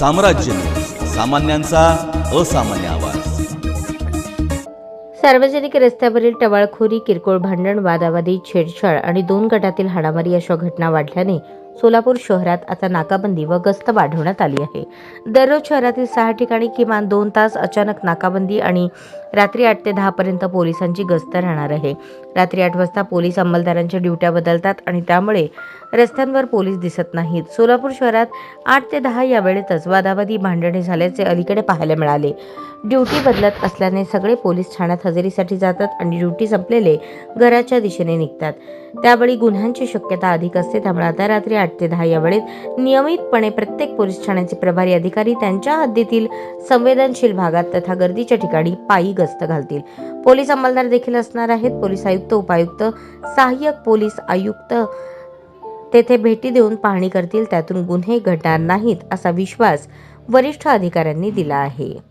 साम्राज्य. सामान्यांचा असामान्य आवाज. सार्वजनिक रस्त्यावरील टवाळखोरी किरकोळ भांडण वादावादी छेडछाड आणि दोन गटातील हाणामारी अशा घटना वाढल्याने सोलापूर शहरात आता नाकाबंदी व गस्त वाढवण्यात आली आहे. दररोज शहरातील सहा ठिकाणी किमान दोन तास अचानक नाकाबंदी आणि रात्री आठ ते दहापर्यंत पोलिसांची गस्त राहणार आहे. रात्री आठ वाजता पोलीस अंमलदारांच्या ड्युट्या बदलतात आणि त्यामुळे रस्त्यांवर पोलीस दिसत नाहीत. सोलापूर शहरात आठ ते दहा या वेळेतच वादावादी भांडणे झाल्याचे अलीकडे पाहायला मिळाले. ड्युटी बदलत असल्याने सगळे पोलीस ठाण्यात हजेरीसाठी जातात आणि ड्युटी संपलेले घराच्या दिशेने निघतात. त्यावेळी गुन्ह्यांची शक्यता अधिक असते त्यामुळे आता रात्री आठ ते दहा या वेळेत नियमितपणे प्रत्येक पोलीस ठाण्याचे प्रभारी अधिकारी त्यांच्या हद्दीतील संवेदनशील भागात तथा गर्दीच्या ठिकाणी पायी गस्त घालतील. पोलीस अंमलदार देखील असणार आहेत. पोलीस आयुक्त उपायुक्त सहाय्यक पोलीस आयुक्त तेथे भेटी देऊन पाहणी करतील. त्यातून गुन्हे घडणार नाहीत असा विश्वास वरिष्ठ अधिकाऱ्यांनी दिला आहे.